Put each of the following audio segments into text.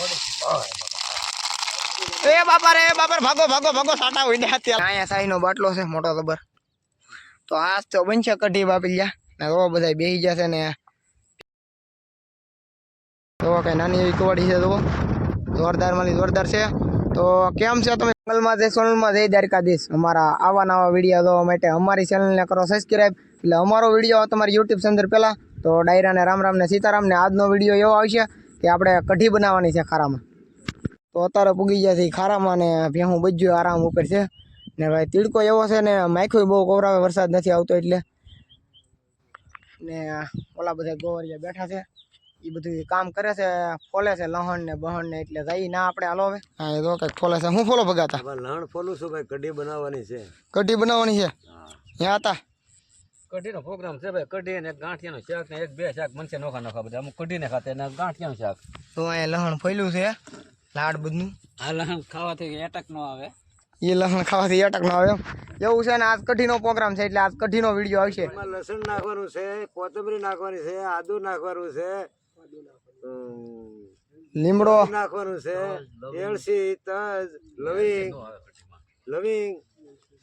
એ બાપા રે બાપા ભાગો ભાગો ભાગો, સાટા હોય ત્યાં અહીંયા સાઈ નો બાટલો છે, મોટો ખબર તો આ તો બનશે કઢી બાપી લ્યા. ને તો બધા બેસી જશે ને તો કઈ નાની એવી કવાડી છે તો જોરદાર માલી જોરદાર છે. તો કેમ છે તમે? જંગલમાં જય સોનલમાં જય દ્વારકાધીશ. અમારા આવા નવા વીડિયો જોવા માટે અમારી ચેનલને કરો સબસ્ક્રાઈબ એટલે અમારો વીડિયો તમારી યુટ્યુબ અંદર પહેલા. તો ડાયરાને રામ રામ ને સીતારામ ને આજનો વીડિયો એવો આવશે. કે આપણે કઢી બનાવવાની છે ખારામાં. તો અત્યારે પૂગી ગયા છે ખારામાં ને ભેહું બજ્યું આરામ ઉપર છે. ને ભાઈ તીડકો એવો છે ને માખું બહુ કોવરાવે વરસાદ નથી આવતો એટલે. ને ઓલા બધા ગોવરિયા બેઠા છે. એ બધું કામ કરે છે ફોલે છે લહણ ને બહણ ને એટલે જઈ ના આપણે હાલો હવે. હા એ તો કંઈક ફોલે છે. હું ફોલો ભગાતા? લહણ ફોલું છું ભાઈ કઢી બનાવવાની છે. કઢી બનાવવાની છે? ત્યાં હતા? કઢીનો પ્રોગ્રામ છે ભાઈ. કઢી ને ગાંઠિયાનું શાક ને એક બે શાક મનસે નોખા નોખા બધા. અમુક કઢીને ખાતે ને ગાંઠિયાનું શાક. તો અહીંયા લહણ ફેલ્યું છે લાડ બધું. આ લહણ ખાવાથી એટક ન આવે. એ લહણ ખાવાથી એટક ન આવે એમ. એવું છે ને આજ કઢીનો પ્રોગ્રામ છે એટલે આજ કઢીનો વીડિયો આવશે. એમાં લસણ નાખવાનું છે કોથમરી નાખવાની છે આદુ નાખવાનું છે. લીમડો. નાખવાનું છે એલસી તજ લવિંગ. લવિંગ.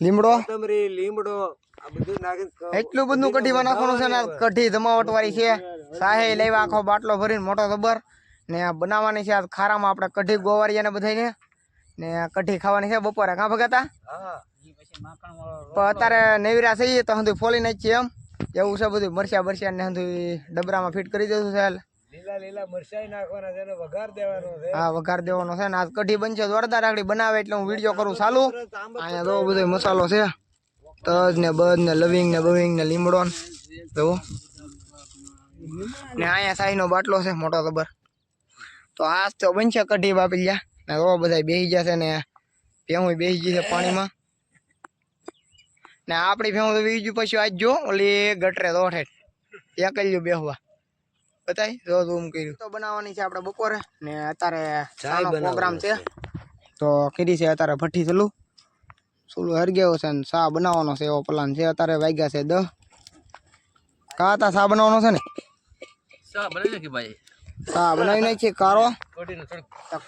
લીમડો? કોથમરી લીમડો આ બધું નાખીને ક- એટલું બધું કઢીમાં નાખવાનું છે ને કઢી જમાવટ વાળી છે. સાહે લેવા આખો બાટલો ભરીને મોટો જબર ને આ બનાવવાની છે આજ ખારામાં આપણે કઢી ગોવારિયાને બધાને ને કઢી ખાવાની છે બપોરે. કાં ભગાતા? હા. પણ અત્યારે નેવરા થઈએ તો હંધું ફોલી નાખીએ એમ. એવું છે બધું મરચા બરચા ને હંધું ડબરામાં ફિટ કરી દીધું છે. લીલા લીલા મરચાઈ નાખવાના છે અને વઘાર દેવાનો છે. હા, વઘાર દેવાનો છે ને આજ કઢી બનશે જોરદાર આખડી બનાવે એટલે હું વીડિયો કરું ચાલુ. અહીંયા તો બધો મસાલો છે. તજ ને બદ ને લવિંગ ને બવિંગ ને લીમડો જુઓ. ને અહીંયા સાઈ નો બાટલો છે, મોટો ખબર. તો આજ તો બનશે કઢી બાપી ગયા ને તો બધા બેસી જશે ને ભેહું બેસી ગઈ છે પાણીમાં. ને આપણી ભેહું તો બીજું પછી આજ જો ઓલી ગટરે દોઠે એકલ્યું બેહવા. બતાય જો રૂમ કર્યું. તો બનાવવાની છે આપણે બપોરે. ને અત્યારે ચાનો પ્રોગ્રામ છે. તો કરી છે અત્યારે ભઠ્ઠી ચલું. સુલું હરગ્યો છે ને સા બનાવવાનો છે એવો પ્લાન છે. અત્યારે વાગ્યા છે દહ. કા હતા સા બનાવવાનો છે ને? શા બનાવી નાખી ભાઈ. સા બનાવી નાખી કારો. કઢીને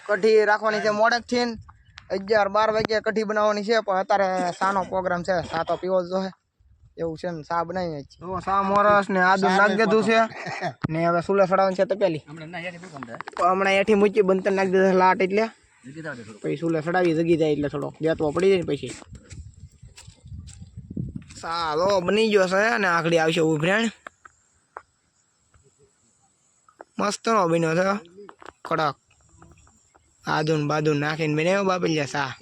કઢી રાખવાની છે મોડેકથી અગિયાર બાર વાગ્યા કઢી બનાવવાની છે પણ અત્યારે સાનો પ્રોગ્રામ છે. સા તો પીવો જ જોઈએ એવું છે ને સા બનાવી છે જો સા મોરસ ને આદુ નાખ દીધું છે. ને હવે સુલે સડાવવાની છે તપેલી. હમણાં એઠી મૂકી બંતર નાખી દીધા લાટ એટલે. પછી સુલે સડાવી જગી જાય એટલે થોડો બેતવો પડી જાય ને પછી. સારો બની ગયો છે અને આખડી આવશે ઉભરાણ. મસ્ત નો બન્યો છે. કડક. આદુન બાદુન બાદુ નાખીને બનાવ્યો બાપી લે સા.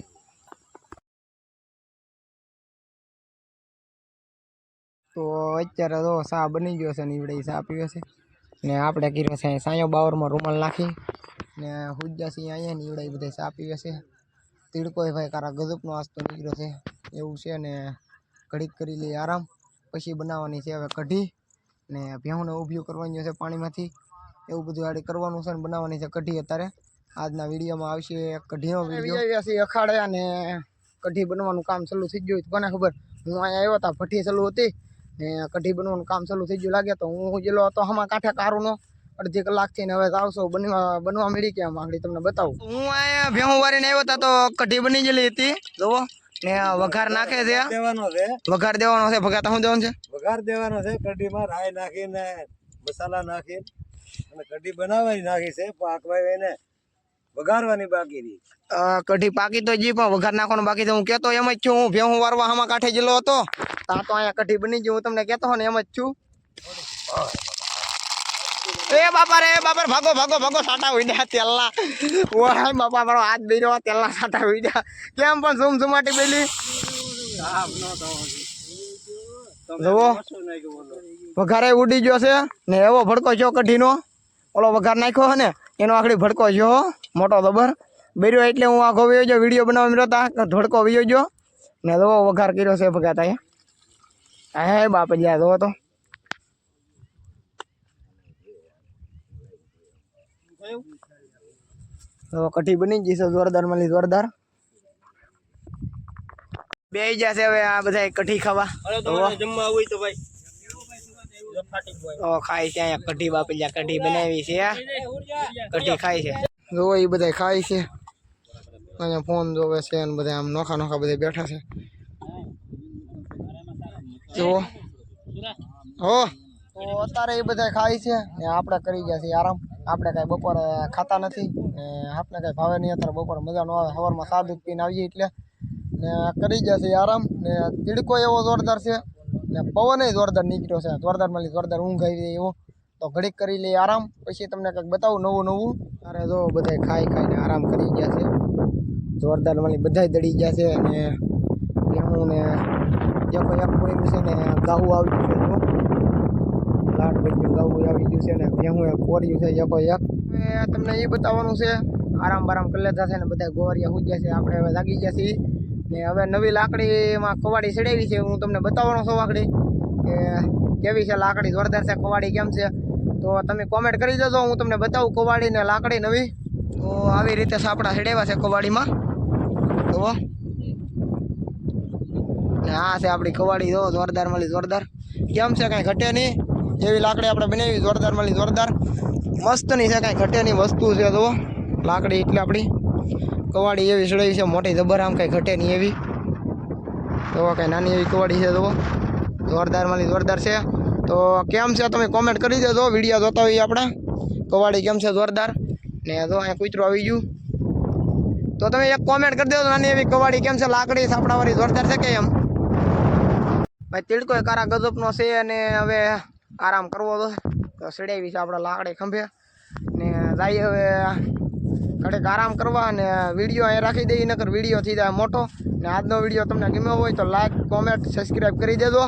તો અત્યારે તો સા બની ગયો છે ને ઈવડે સા પીવે છે. ને આપણે કર્યો છે સાયો બાવરમાં રૂમાલ નાખી. ને હુજ્જાસી અહીંયા ને ઈવડે બધા સા પીવે છે. તીડકોય ભાઈ કારા ગજબનો આસ્તો નીકળ્યો છે. એવું છે ને ઘડીક કરી લઈએ આરામ. પછી બનાવવાની છે હવે કઢી. ને ભેહુંને ઊભ્યું કરવાની છે પાણીમાંથી. એવું બધું આડી કરવાનું છે ને બનાવવાની છે કઢી અત્યારે. આજના વિડીયોમાં આવશે કઢીનો વીડિયો. અખાડ્યા ને કઢી બનવાનું કામ ચાલુ થઈ ગયું કોને ખબર? હું અહીંયા આવ્યો હતા ભઠ્ઠી ચાલુ હતી. ને કઢી બનવાનું કામ ચાલુ થઈ ગયું લાગે તો હું જેલો હતો આમાં કાંઠે કારુનો. અડધી કલાકથી હવે આવશો બનવા બનવા મળી કે આગળ તમને બતાવું. હું અહીંયા ભેહું વારીને આવ્યો હતા તો કઢી બની ગયેલી હતી જુઓ. ને વઘાર નાખે છે. દેવાનો છે. વઘાર દેવાનો છે ભગાતા શું દેવાનું છે? વઘાર દેવાનો છે કઢીમાં રાઈ નાખીને મસાલા નાખીને અને કઢી બનાવવાની નાખી છે પાકવાય એને વઘારવાની બાકી રહી. કઢી પાકી તો જી પણ વઘાર નાખવાનું બાકી તો હું કહેતો એમ જ છું. હું ભેહું વારવા હામાં કાંઠે જેલો હતો. તા તો અહીંયા કઢી બની ગયું હું તમને કહેતો હો ને એમ જ છું. એ બાપા રે બાપા ભાગો ભાગો ભાગો સાટા ઉડ્યા તેલના. ઓય બાપા મારો હાથ બેર્યો તેલના સાટા ઉડ્યા કેમ પણ ઝૂમ ઝુમાટી બેલી? જુઓ. વઘારે ઉડી ગયો છે. ને એવો ભડકો જો કઢીનો. ઓલો વઘાર નાખ્યો હે ને એનો આખડી ભડકો હો, મોટો દબર બેર્યો એટલે હું આખો વયો ગયો વીડિયો બનાવવા મળ્યો હતા ધડકો વયો ગયો ને જો વઘાર કર્યો છે ભગાતા હે. બાપ જ્યાં જો તો. તો કઢી બની ગઈ છે જોરદાર મળી જોરદાર. બે જશે હવે આ બધા કઢી ખાવા. જમવા હોય તો ભાઈ. તો ખાય છે અહીંયા કઢી બાપલિયા કઢી બનાવી છે કઢી ખાય છે. જો એ બધા ખાય છે. અહીંયા ફોન જોવે છે અને બધા આમ નોખા નોખા બધા બેઠા છે. જુઓ હો. તો અત્યારે એ બધા ખાય છે ને આપણે કરી ગયા છીએ આરામ. આપણે કાંઈ બપોરે ખાતા નથી ને આપણે કાંઈ ભાવે નહીં. અત્યારે બપોરે મજા ન આવે. સવારમાં સા દૂધ પીને આવીએ એટલે. ને કરી ગયા છીએ આરામ. ને તીડકો એવો જોરદાર છે. ને પવન જોરદાર નીકળ્યો છે. જોરદાર મળી જોરદાર ઊંઘ આવી એવો. તો ઘડીક કરી લઈએ આરામ. પછી તમને કંઈક બતાવું નવું નવું. અરે જો બધા ખાઈ ખાઈને આરામ કરી ગયા છે. જોરદાર મળી બધા દડી ગયા છે અને હું ને જે કોઈ એક કોઈ છે ને ગાવું આવી ગયું છે. લાટ બજ્યું ગાવું આવી ગયું છે ને ભેહું એક કોર્યું છે જે કોઈ એક. તમને એ બતાવવાનું છે, આરામ બારામ કરી લેતા છે ને બધા ગોવારિયા ગયા છે. આપણે હવે લાગી ગયા છીએ. ને હવે નવી લાકડીમાં કવાડી ચડાવી છે. હું તમને બતાવવાનો છું લાકડી કે કેવી છે લાકડી? જોરદાર છે. કવાડી કેમ છે? તો તમે કોમેન્ટ કરી દેજો, હું તમને બતાવું કવાડી ને લાકડી નવી તો આવી રીતે સાપડા હેડેવા છે કવાડીમાં. જુઓ આ છે આપણી કવાડી, જો, જોરદાર, મળી જોરદાર. કેમ છે, કાંઈ ઘટે નહીં? એવી લાકડી આપણે બનાવી, જોરદાર, મળી જોરદાર. મસ્તની છે, કાંઈ ઘટે નહીં, વસ્તુ છે જુઓ લાકડી એટલે આપણી કવાડી એવી ચડાવી છે, મોટી જબર આમ કાંઈ ઘટે નહીં એવી. તો કાંઈ નાની એવી કવાડી છે જુઓ જોરદાર, મળી જોરદાર છે. તો કેમ છે? તમે કોમેન્ટ કરી દેજો વીડિયો જોતા હોઈએ આપણે. કવાડી કેમ છે જોરદાર? ને જો, અહીંયા કૂતરું આવી ગયું. તો તમે એક કોમેન્ટ કરી દેજો, નાની એવી કવાડી કેમ છે? લાકડી સાપડાવાળી જોરદાર છે કે એમ? ભાઈ, તીડકો એ કારા ગજબનો છે અને હવે આરામ કરવો તો સડાવી છે આપણે લાકડી ખંભે. ને જાય હવે ઘડીક આરામ કરવા અને વીડિયો અહીં રાખી દઈએ, નકર વીડિયો થઈ જાય મોટો. ને આજનો વીડિયો તમને ગમ્યો હોય તો લાઈક કોમેન્ટ સબસ્ક્રાઈબ કરી દેજો.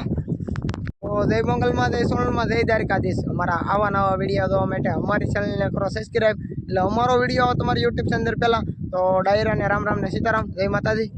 તો જય મંગલમાં, જય સોનલમાં, જય દ્વારકાધીશ. અમારા આવા નવા વીડિયો જોવા માટે અમારી ચેનલને કરો સબસ્ક્રાઈબ એટલે અમારો વીડિયો તમારી યુટ્યુબ ચેનલ પહેલાં તો ડાયરા અને રામ રામ ને સીતારામ. જય માતાજી.